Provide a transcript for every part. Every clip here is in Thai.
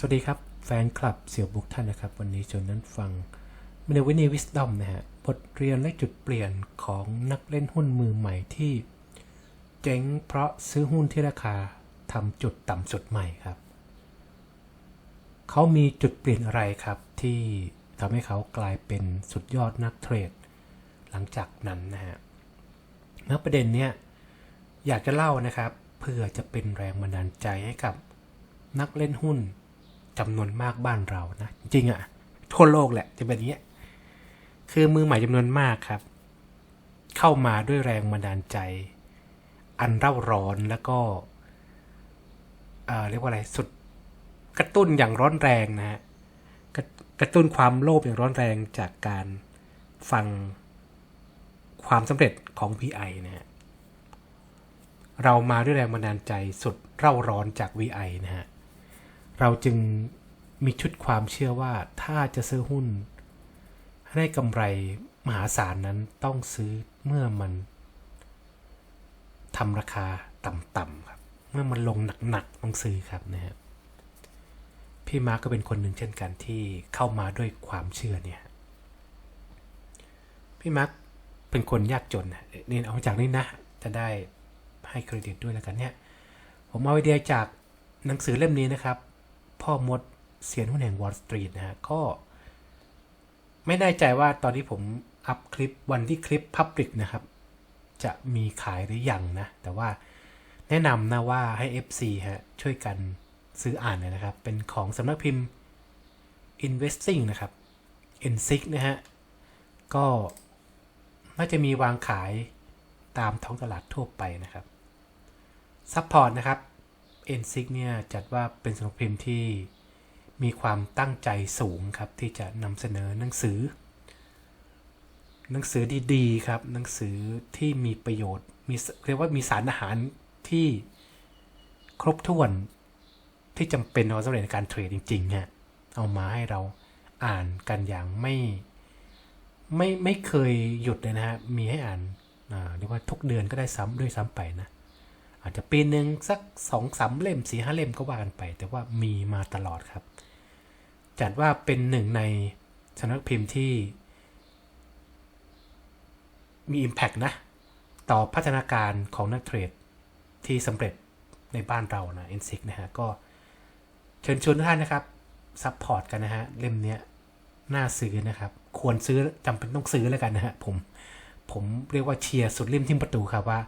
สวัสดีครับ แฟนคลับเสี่ยวบุกท่านนะครับ วันนี้ชวนนั้นฟังมนวินีวิสดอมนะฮะบทเรียนและจุดเปลี่ยนของนักเล่นหุ้นมือใหม่ที่ เจ๊งเพราะซื้อหุ้นที่ราคาทำจุดต่ำสุดใหม่ครับ เขามีจุดเปลี่ยนอะไรครับ ที่ทำให้เขากลายเป็นสุดยอดนักเทรด หลังจากนั้นนะฮะณประเด็นเนี้ยอยากจะเล่านะครับ เพื่อจะเป็นแรงบันดาลใจให้กับนักเล่นหุ้น จำนวนมากบ้านเรานะจริงอะทั่วโลกแหละจะเป็นอย่างเงี้ยคือมือใหม่จำนวนมากครับ เข้ามาด้วยแรงบันดาลใจ อันเร่าร้อนแล้วก็เอ่อเรียกว่าอะไรสุดกระตุ้นอย่างร้อนแรงนะฮะกระกระตุ้นความโลภอย่างร้อนแรงจากการฟังความสำเร็จของ VI นะฮะเรามาด้วยแรงบันดาลใจสุดเร่าร้อนจาก VI นะฮะ เราจึงมีชุดความเชื่อว่าถ้าจะซื้อหุ้น ให้ได้กำไรมหาศาลนั้นต้องซื้อเมื่อมันทำราคาต่ำๆครับ เมื่อมันลงหนักๆต้องซื้อครับนะฮะพี่มาร์กก็เป็นคนหนึ่งเช่นกันที่เข้ามาด้วยความเชื่อเนี่ย พี่มาร์กเป็นคนยากจนนะนี่เอาจากนี้นะ จะได้ให้เครดิตด้วยแล้วกันเนี่ย ผมเอาไอเดียจากหนังสือเล่มนี้นะครับ พ่อมดเสียนหุ้นแห่งวอลสตรีทนะฮะก็ไม่แน่ใจว่าตอนที่ผมอัพคลิปวันที่คลิปพับ l ิ c นะครับ จะมีขายหรือยังนะ แต่ว่าแนะนำนะว่าให้ FC ฮะช่วยกันซื้ออ่านนอยนะครับ เป็นของสำนักพิมพ์ Investing นะครับ n 6 นะฮะ ก็น่าจะมีวางขายตามท้องตลาดทั่วไปนะครับซัพพอร์ตนะครับ n 6เนี่ยจัดว่าเป็นสำนักพิมพ์ที่มีความตั้งใจสูงครับ ที่จะนำเสนอหนังสือ หนังสือดีๆครับ หนังสือที่มีประโยชน์มีเรียกว่ามีสารอาหารที่ครบถ้วนที่จำเป็นเอาสำเร็จในการเทรดจริงๆฮะเอามาให้เราอ่านกันอย่างไม่ไม่ไม่เคยหยุดเลยนะฮะมีให้อ่านเรียกว่าทุกเดือนก็ได้ซ้ำด้วยซ้ำไปนะ อาจจะปีหนึ่งสักสองสามเล่มสี่ห้าเล่มก็ว่ากันไป แต่ว่ามีมาตลอดครับ จัดว่าเป็นหนึ่งในสำนักพิมพ์ที่ มี Impact นะ ต่อพัฒนาการของนักเทรดที่สำเร็จในบ้านเรานะ n อ i นะฮะ ก็เชิญชวนทุกท่านนะครับซัพพอร์ตกันนะฮะ เล่มเนี้ยน่าซื้อนะครับ ควรซื้อจำเป็นต้องซื้อแล้วกันนะฮะ ผม ผมเรียกว่าเชียร์สุดเล่มที่ประตูครับว่า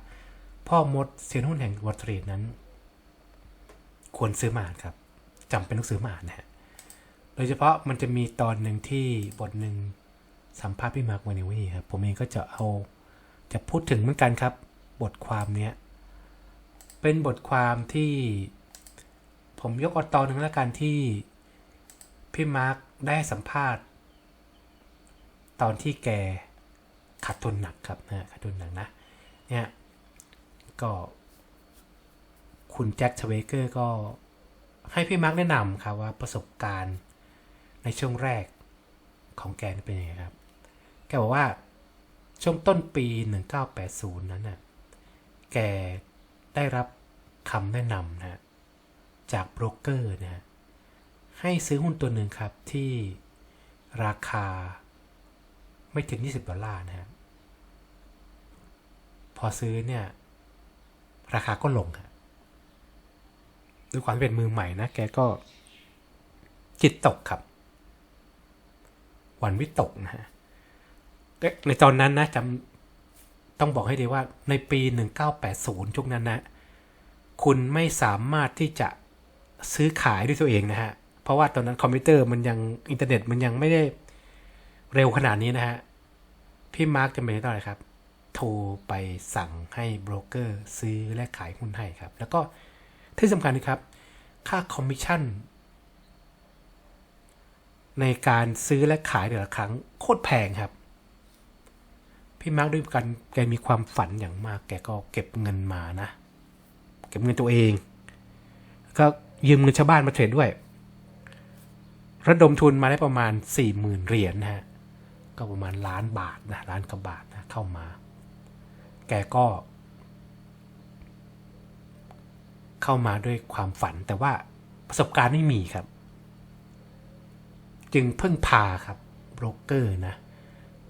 พ่อมดเซียนหุ้นแห่งวอลเทรดนั้น ควรซื้อมาอ่านครับจำเป็นต้องซื้อมาอ่านนะฮะโดยเฉพาะมันจะมีตอนหนึ่งที่บทหนึ่งสัมภาษณ์พี่มาร์กวานิวีครับผมเองก็จะเอาจะพูดถึงเหมือนกันครับ บทความเนี้ยเป็นบทความที่ผมยกเอาตอนหนึ่งแล้วกันที่พี่มาร์กได้สัมภาษณ์ ตอนที่แกขาดทุนหนักครับนะขาดทุนหนักนะเนี่ย ก็คุณแจ็คชเวเกอร์ก็ให้พี่มาร์กแนะนำครับว่าประสบการณ์ในช่วงแรกของแกเป็นยังไงครับ แกบอกว่าช่วงต้นปี 1980 นั้นน่ะ แกได้รับคำแนะนำนะจากโบรกเกอร์นะให้ซื้อหุ้นตัวหนึ่งครับที่ราคาไม่ถึง 20 ดอลลาร์นะฮะพอซื้อเนี่ย ราคาก็ลงฮะด้วยความเป็นมือใหม่นะ แกก็จิตตกครับหวันวิตกนะฮะในตอนนั้นนะจำต้องบอกให้ดีว่าในปี 1980 ช่วงนั้นนะ คุณไม่สามารถที่จะซื้อขายด้วยตัวเองนะฮะ เพราะว่าตอนนั้นคอมพิวเตอร์มันยังอินเทอร์เน็ตมันยังไม่ได้เร็วขนาดนี้นะฮะ พี่มาร์กจะเป็นเท่าไหร่ครับโทรไปสั่งให้โบรกเกอร์ซื้อและขายหุ้นให้ครับ แล้วก็ที่สำคัญนะครับ ค่าคอมมิชชั่น ในการซื้อและขายแต่ละครั้งโคตรแพงครับ พี่มาร์กด้วยกันแกมีความฝันอย่างมาก แกก็เก็บเงินมานะ เก็บเงินตัวเอง ก็ยืมเงินชาวบ้านมาเทรดด้วย ระดมทุนมาได้ประมาณสี่หมื่นเหรียญนะฮะก็ประมาณล้านบาทนะล้านกว่าบาทนะเข้ามา แกก็ เข้ามาด้วยความฝันแต่ว่าประสบการณ์ไม่มีครับ จึงเพึ่งพาครับโบรกเกอร์นะ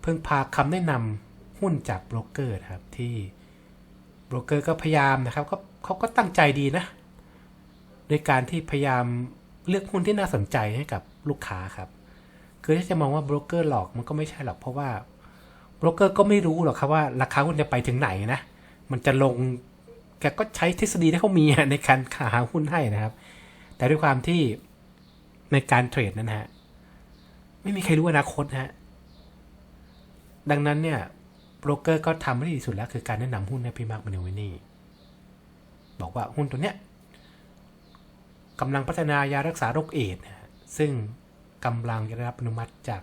เพึ่งพาคำแนะนำหุ้นจากโบรกเกอร์นะครับที่โบรกเกอร์ก็พยายามนะครับเขาเขาก็ตั้งใจดีนะโดยการที่พยายามเลือกหุ้นที่น่าสนใจให้กับลูกค้าครับ คือถ้าจะมองว่าโบรกเกอร์หลอกมันก็ไม่ใช่หรอกเพราะว่า โบรกเกอร์ก็ไม่รู้หรอกครับว่าราคาหุ้นจะไปถึงไหนนะ มันจะลงแกก็ใช้ทฤษฎีที่เขามีในการหาหุ้นให้นะครับ แต่ด้วยความที่ในการเทรดนั้นฮะ ไม่มีใครรู้อนาคตฮะ ดังนั้นเนี่ยโบรกเกอร์ก็ทำให้ดีสุดแล้วคือการแนะนำหุ้นให้พี่มาร์คมานิวนี่ บอกว่าหุ้นตัวเนี้ยกำลังพัฒนายารักษาโรคเอดส์นะฮะซึ่งกำลังจะได้รับอนุมัติจาก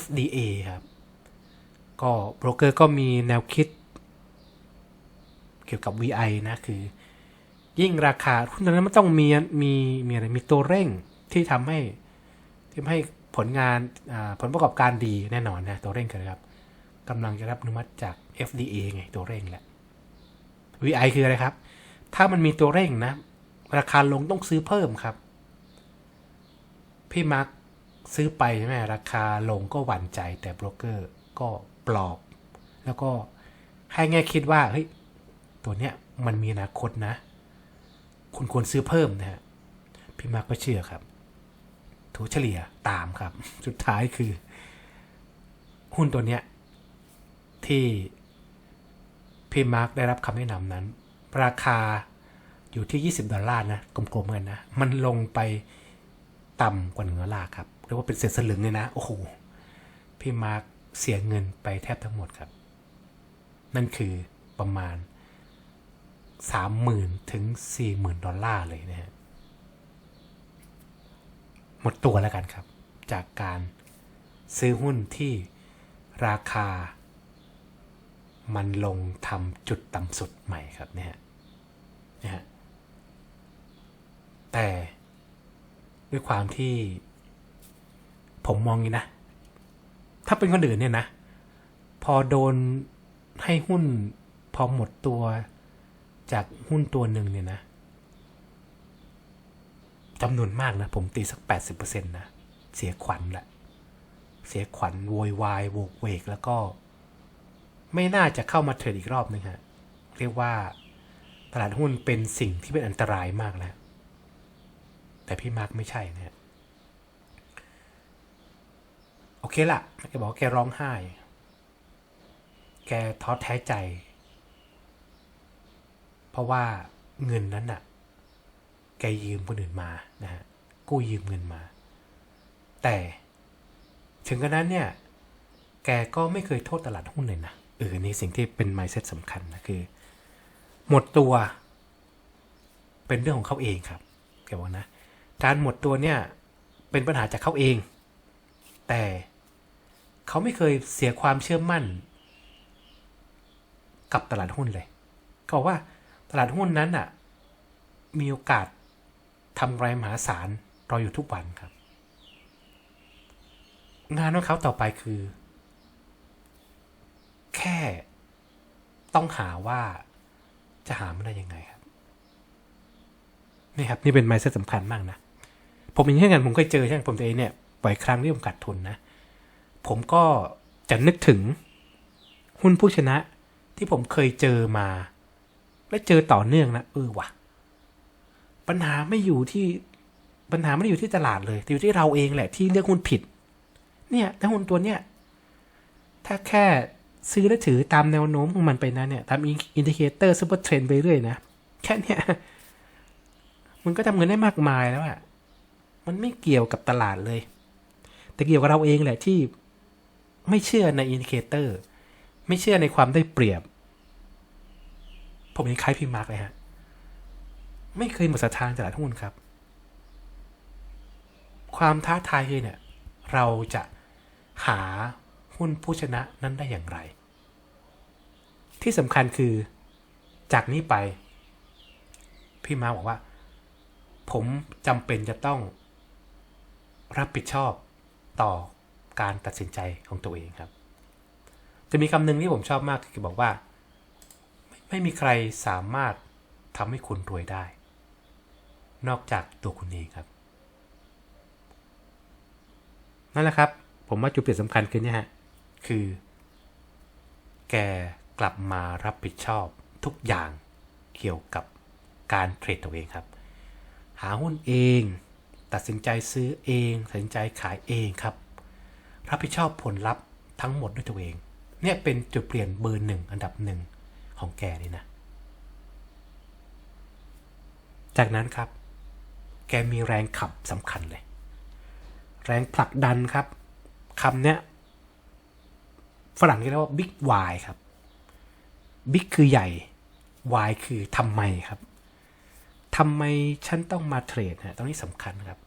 FDA ครับ ก็โบรกเกอร์ก็มีแนวคิด เกี่ยวกับ VI นะคือ ยิ่งราคาหุ้นนั้นมันต้องมีมีมีอะไรมีตัวเร่งที่ทำให้ที่ทำให้ผลงานผลประกอบการดีแน่นอนนะตัวเร่งกันครับกำลังจะรับอนุมัติจาก FDA ไงตัวเร่งแหละ VI คืออะไรครับ ถ้ามันมีตัวเร่งนะ ราคาลงต้องซื้อเพิ่มครับ พี่มาร์คซื้อไปใช่ไหมราคาลงก็หวั่นใจแต่โบรกเกอร์ก็ ปลอบ แล้วก็ให้แง่คิดว่าเฮ้ยตัวเนี้ยมันมีอนาคตนะ คุณควรซื้อเพิ่มนะฮะพี่มาร์คก็เชื่อครับถูเฉลี่ยตามครับ สุดท้ายคือ หุ้นตัวเนี้ยที่พี่มาร์คได้รับคำแนะนำนั้น ราคาอยู่ที่ 20 ดอลลาร์นะ กลมๆกันนะ มันลงไปต่ำกว่าหนึ่งดอลลาร์ครับเรียกว่าเป็นเศษสลึงเลยนะ โอ้โห พี่มาร์ค เสียเงินไปแทบทั้งหมดครับ นั่นคือประมาณ 30,000 ถึง 40,000 ดอลลาร์เลยนะฮะหมดตัวแล้วกันครับ จากการซื้อหุ้นที่ราคา มันลงทำจุดต่ำสุดใหม่ครับเนี่ยฮะฮะแต่ด้วยความที่ผมมองอย่างนี้นะ ถ้าเป็นคนอื่นเนี่ยนะ พอโดนให้หุ้นพอหมดตัวจากหุ้นตัวหนึ่งเนี่ยนะจำนวนมากนะ ผมตีสัก 80%นะ เสียขวัญแหละ เสียขวัญโวยวายโวกเวก แล้วก็ ไม่น่าจะเข้ามาเทรดอีกรอบนึงฮะ เรียกว่าตลาดหุ้นเป็นสิ่งที่เป็นอันตรายมากแล้ว แต่พี่มาร์กไม่ใช่นะฮะ โอเคละแกบอกว่าแกร้องไห้ แกท้อแท้ใจ เพราะว่าเงินนั้นน่ะ แกยืมคนอื่นมานะฮะ กู้ยืมเงินมา แต่ถึงกระนั้นเนี่ย แกก็ไม่เคยโทษตลาดหุ้นเลยนะ เออ นี่สิ่งที่เป็น mindset สำคัญนะคือ หมดตัว เป็นเรื่องของเขาเองครับ แกบอกนะ การหมดตัวเนี่ย เป็นปัญหาจากเขาเอง แต่ เขาไม่เคยเสียความเชื่อมั่น กับตลาดหุ้นเลยเขาบอกว่าตลาดหุ้นนั้นอะ มีโอกาสทำไรมหาศาลรออยู่ทุกวันครับ งานของเขาต่อไปคือ แค่ต้องหาว่าจะหามันได้ยังไงครับ นี่ครับ นี่เป็นไมซ์สำคัญมากนะ ผมเองเช่นกันผมเคยเจอเช่นผมตัวเองเนี่ยบ่อยครั้งที่ผมขาดทุนนะ ผมก็จะนึกถึง หุ้นผู้ชนะที่ผมเคยเจอมา และเจอต่อเนื่องนะเออว่ะ ปัญหาไม่อยู่ที่ปัญหาไม่ได้อยู่ที่ตลาดเลยแต่อยู่ที่เราเองแหละที่เลือกหุ้นผิด เนี่ยถ้าหุ้นตัวเนี้ยถ้าแค่ซื้อและถือตามแนวโน้มของมันไปนะเนี่ยตามอินดิเคเตอร์ซูเปอร์เทรนไปเรื่อยนะ แค่เนี้ยมันก็ทำเงินได้มากมายแล้วอะมันไม่เกี่ยวกับตลาดเลย แต่เกี่ยวกับเราเองแหละที่ ไม่เชื่อในอินดิเคเตอร์ ไม่เชื่อในความได้เปรียบ ผมยังคล้ายพี่มาร์กเลยฮะ ไม่เคยหมดศรัทธาในตลาดหุ้นครับ ความท้าทายคือเนี่ย เราจะหาหุ้นผู้ชนะนั้นได้อย่างไร ที่สำคัญคือจากนี้ไป พี่มาบอกว่า ผมจำเป็นจะต้องรับผิดชอบต่อ การตัดสินใจของตัวเองครับ จะมีคำหนึ่งที่ผมชอบมากคือบอกว่าไม่ไม่มีใครสามารถทำให้คุณรวยได้ นอกจากตัวคุณเองครับ นั่นแหละครับ ผมว่าจุดเปลี่ยนสำคัญคือเนี่ยฮะ คือ แกกลับมารับผิดชอบทุกอย่างเกี่ยวกับการเทรดตัวเองครับ หาหุ้นเอง ตัดสินใจซื้อเองตัดสินใจขายเองครับ รับผิดชอบผลลัพธ์ทั้งหมดด้วยตัวเอง เนี่ยเป็นจุดเปลี่ยนเบอร์หนึ่งอันดับหนึ่งของแกเลยนะ จากนั้นครับ แกมีแรงขับสำคัญเลย แรงผลักดันครับคำเนี้ยฝรั่งเรียกว่า big why ครับ big คือใหญ่ why คือทำไมครับทำไมฉันต้องมาเทรดฮะตรงนี้สำคัญครับ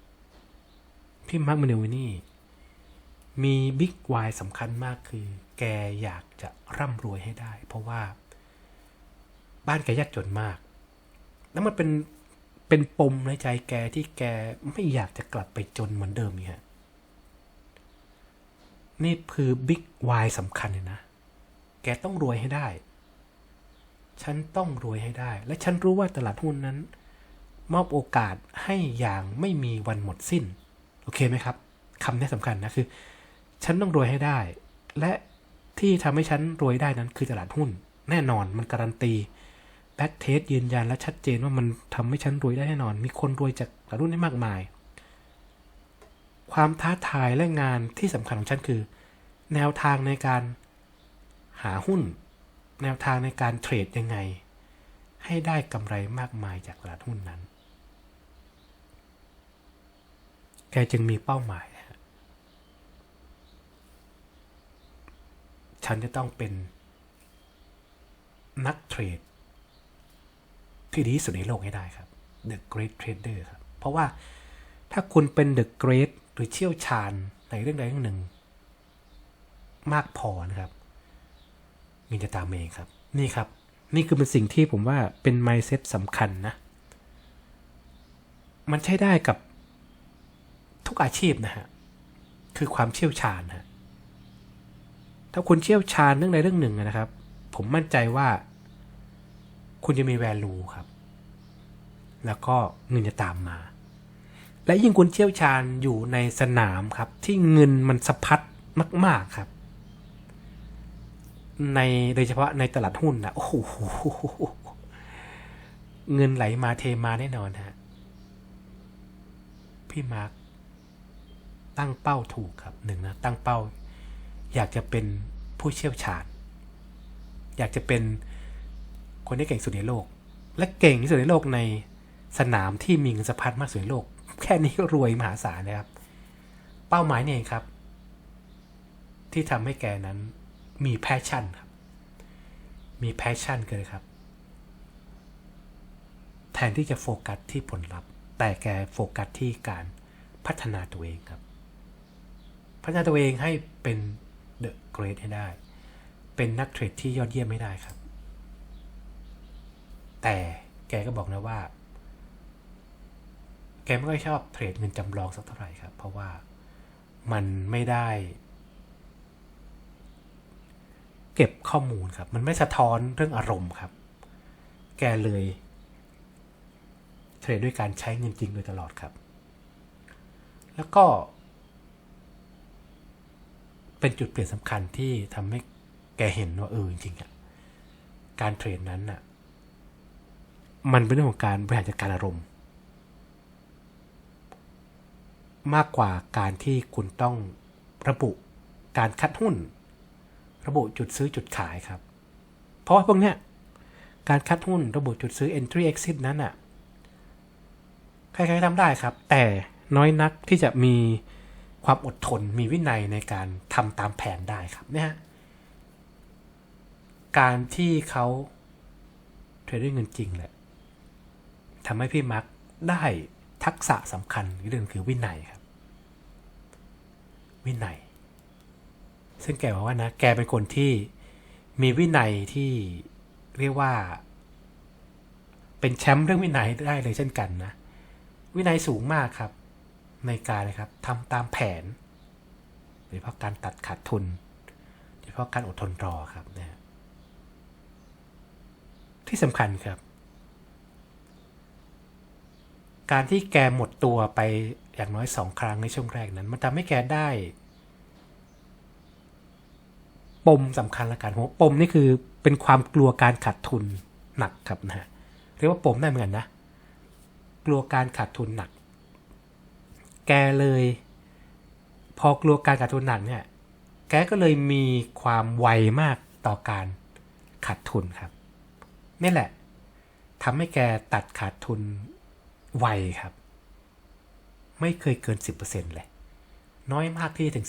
พี่มาร์คมาเนวินี่ มีบิ๊กวายสำคัญมากคือ แกอยากจะร่ำรวยให้ได้ เพราะว่า บ้านแกยากจนมาก แล้วมันเป็นเป็นปมในใจแกที่แกไม่อยากจะกลับไปจนเหมือนเดิมเนี่ยนี่คือบิ๊กวายสำคัญเลยนะ แกต้องรวยให้ได้ ฉันต้องรวยให้ได้ และฉันรู้ว่าตลาดหุ้นนั้น มอบโอกาสให้อย่างไม่มีวันหมดสิ้น โอเคไหมครับคำนี้สำคัญนะคือ ฉันต้องรวยให้ได้ และที่ทำให้ฉันรวยได้นั้นคือตลาดหุ้น แน่นอนมันการันตีแบ็กเทสยืนยันและชัดเจนว่ามันทำให้ฉันรวยได้แน่นอน มีคนรวยจากตลาดหุ้นได้มากมาย ความท้าทายและงานที่สำคัญของฉันคือ แนวทางในการหาหุ้น แนวทางในการเทรดยังไง ให้ได้กำไรมากมายจากตลาดหุ้นนั้น แกจึงมีเป้าหมาย ฉันจะต้องเป็น นักเทรด ที่ดีที่สุดในโลกให้ได้ครับ The Great Trader ครับ เพราะว่าถ้าคุณเป็น The Great หรือเชี่ยวชาญในเรื่องใดเรื่องหนึ่ง มากพอนะครับเงินจะตามเองครับ นี่ครับ นี่คือเป็นสิ่งที่ผมว่าเป็น mindset สำคัญนะ มันใช้ได้กับทุกอาชีพนะฮะ คือความเชี่ยวชาญฮะ ถ้าคุณเชี่ยวชาญเรื่องใดเรื่องหนึ่งนะครับ ผมมั่นใจว่า คุณจะมี value ครับ แล้วก็เงินจะตามมา และยิ่งคุณเชี่ยวชาญอยู่ในสนามครับ ที่เงินมันสะพัดมาก ๆครับ ในโดยเฉพาะในตลาดหุ้นนะโอ้โหเงินไหลมาเทมาแน่นอนฮะพี่มาร์คตั้งเป้าถูกครับหนึ่งนะตั้งเป้า อยากจะเป็นผู้เชี่ยวชาญ อยากจะเป็นคนที่เก่งสุดในโลก และเก่งที่สุดในโลกในสนามที่มีเงินสะพัดมากสุดในโลก แค่นี้ก็รวยมหาศาลนะครับ เป้าหมายนี่เองครับ ที่ทำให้แกนั้นมีแพชชั่นครับ มีแพชชั่นเกินครับ แทนที่จะโฟกัสที่ผลลัพธ์ แต่แกโฟกัสที่การพัฒนาตัวเองครับ พัฒนาตัวเองให้เป็น เดอะเกรดให้ได้ เป็นนักเทรดที่ยอดเยี่ยมไม่ได้ครับ แต่แกก็บอกนะว่า แกไม่ค่อยชอบเทรดเงินจำลองสักเท่าไหร่ครับ เพราะว่ามันไม่ได้ เก็บข้อมูลครับ มันไม่สะท้อนเรื่องอารมณ์ครับ แกเลยเทรดด้วยการใช้เงินจริงโดยตลอดครับ แล้วก็ เป็นจุดเปลี่ยนสำคัญที่ทำให้แกเห็นว่าเออจริงๆอะการเทรดนั้นอะ มันเป็นเรื่องของการบริหารจัดการอารมณ์ มากกว่าการที่คุณต้องระบุการคัดหุ้น ระบุจุดซื้อจุดขายครับ เพราะว่าพวกเนี้ยการคัดหุ้นระบุจุดซื้อ entry exit นั้นอะใครๆทำได้ครับ แต่น้อยนักที่จะมี ความอดทนมีวินัยในการทำตามแผนได้ครับเนี่ยฮะการที่เขาเทรดด้วยเงินจริงแหละทำให้พี่มักได้ทักษะสำคัญเรื่องคือวินัยครับ วินัย ซึ่งแกบอกว่านะ แกเป็นคนที่มีวินัยที่เรียกว่า เป็นแชมป์เรื่องวินัยได้เลยเช่นกันนะ วินัยสูงมากครับ ในการเลยครับทำตามแผนโดยเฉพาะการตัดขาดทุนโดยเฉพาะการอดทนรอครับนะที่สำคัญครับ การที่แกหมดตัวไปอย่างน้อยสองครั้งในช่วงแรกนั้น มันทำให้แกได้ ปมสำคัญละกันผมว่าปมนี่คือเป็นความกลัวการขาดทุนหนักครับนะฮะเรียกว่าปมได้เหมือนกันนะ กลัวการขาดทุนหนัก แกเลย พอกลัวการขาดทุนหนักเนี่ย แกก็เลยมีความไวมากต่อการขาดทุนครับ นี่แหละทำให้แกตัดขาดทุนไวครับ ไม่เคยเกิน 10%เลย น้อยมากที่ถึง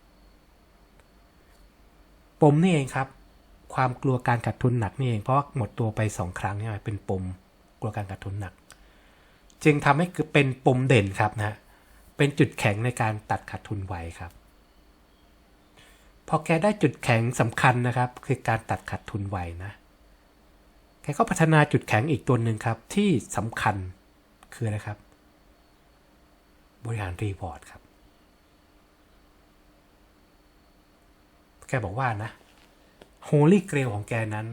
10%ปมนี่เองครับ ความกลัวการขาดทุนหนักนี่เอง เพราะหมดตัวไปสองครั้งเนี่ยเป็นปมกลัวการขาดทุนหนัก จึงทำให้เป็นปมเด่นครับนะ เป็นจุดแข็งในการตัดขาดทุนไวครับ พอแกได้จุดแข็งสำคัญนะครับ คือการตัดขาดทุนไวนะ แกก็พัฒนาจุดแข็งอีกตัวหนึ่งครับ ที่สำคัญคืออะไรครับ บริหารรีวอร์ดครับ แกบอกว่านะโฮลี่เกรลของแกนั้น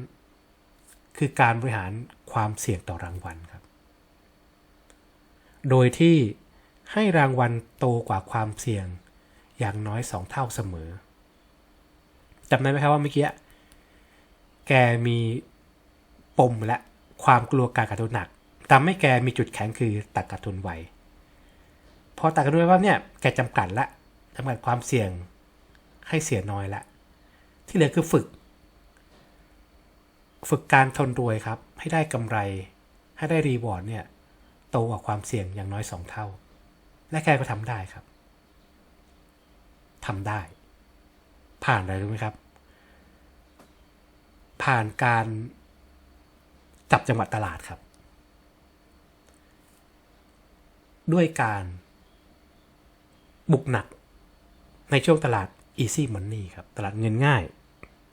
คือการบริหารความเสี่ยงต่อรางวัลครับ โดยที่ ให้รางวัลโตกว่าความเสี่ยงอย่างน้อยสองเท่าเสมอจำได้ไหมครับว่าเมื่อกี้แกมีปมและความกลัวการขาดทุนหนักทำให้แกมีจุดแข็งคือตัดขาดทุนไวพอตัดขาดทุนไวว่าเนี่ยแกจำกัดละจำกัดความเสี่ยงให้เสียน้อยละ ที่เหลือคือฝึก ฝึกการทนรวยครับ ให้ได้กำไร ให้ได้รีวอร์ดเนี่ยโตกว่าความเสี่ยงอย่างน้อยสองเท่า และแกก็ทำได้ครับทำได้ ผ่านอะไรรู้ไหมครับ ผ่านการจับจังหวัดตลาดครับ ด้วยการบุกหนักในช่วงตลาด easy money ครับ ตลาดเงินง่าย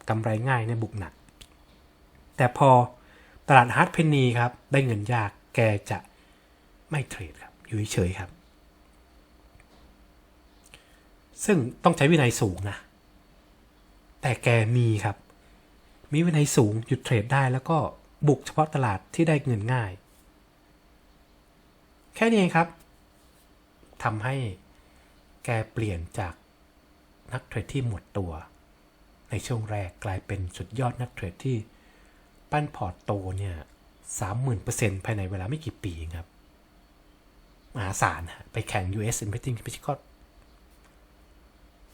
กำไรง่ายเนี่ยบุกหนัก แต่พอตลาด hard penny ครับ ได้เงินยากแกจะไม่เทรดครับ อยู่เฉยครับ ซึ่งต้องใช้วินัยสูงนะ แต่แกมีครับ มีวินัยสูงหยุดเทรดได้แล้วก็บุกเฉพาะตลาดที่ได้เงินง่าย แค่นี้เองครับทำให้แกเปลี่ยนจากนักเทรดที่หมดตัว ในช่วงแรกกลายเป็นสุดยอดนักเทรดที่ปั้นพอร์ตโตเนี่ยสามหมื่นเปอร์เซ็นต์ภายในเวลาไม่กี่ปีครับมหาศาลฮะไปแข่ง US Investing พิชิก็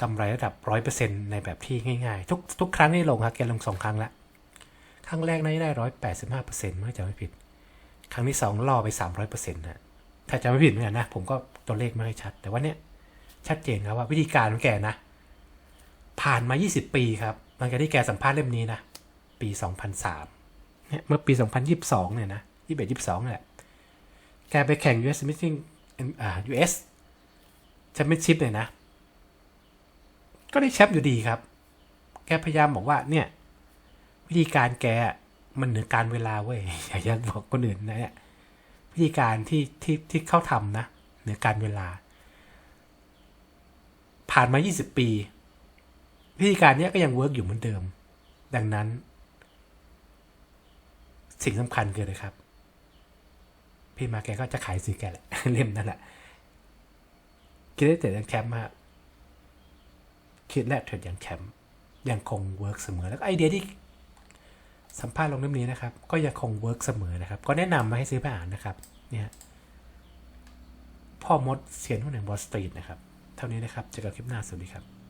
กำไรระดับร้อยเปอร์เซ็นต์ในแบบที่ง่ายๆ ทุกทุกครั้งที่ลงครับแกลงสองครั้งละ ครั้งแรกนี่ได้ร้อยแปดสิบห้าเปอร์เซ็นต์เมื่อจำไม่ผิด ครั้งที่สองล่อไปสามร้อยเปอร์เซ็นต์นะถ้าจำไม่ผิดเหมือนกันนะ ผมก็ตัวเลขไม่ค่อยชัด แต่ว่าเนี้ยชัดเจนครับว่าวิธีการของแกนะ ผ่านมา 20 ปีครับหลังจากที่แกสัมภาษณ์เล่มนี้นะ ปี 2003เนี่ยเมื่อปี 2022 เนี่ยนะ21 22เนี่ยแหละแกไปแข่ง US Meeting อ่า US Championship เลยนะ ก็ได้แชมป์อยู่ดีครับ แกพยายามบอกว่าเนี่ย วิธีการแกมันเหนือการเวลาเว้ยอย่าอยากบอกคนอื่นนะเนี่ยวิธีการที่ที่ที่เข้าทำนะเหนือการเวลา ผ่านมา 20 ปี วิธีการเนี้ยก็ยังเวิร์กอยู่เหมือนเดิม ดังนั้น สิ่งสำคัญคืออะไรครับ พี่มาแกก็จะขายซื้อแกแหละเล่มนั่นแหละคิดได้แต่งแชมป์มา คิดและเทรดอย่างแคมป์ยังคงเวิร์กเสมอแล้วไอเดียที่สัมภาษณ์ลงเล่มนี้นะครับ ก็ยังคงเวิร์กเสมอนะครับ ก็แนะนำมาให้ซื้อไปอ่านนะครับ เนี่ยพ่อมดเสียนหุ้นแห่งวอลสตรีทนะครับ เท่านี้นะครับเจอกันคลิปหน้าสวัสดีครับ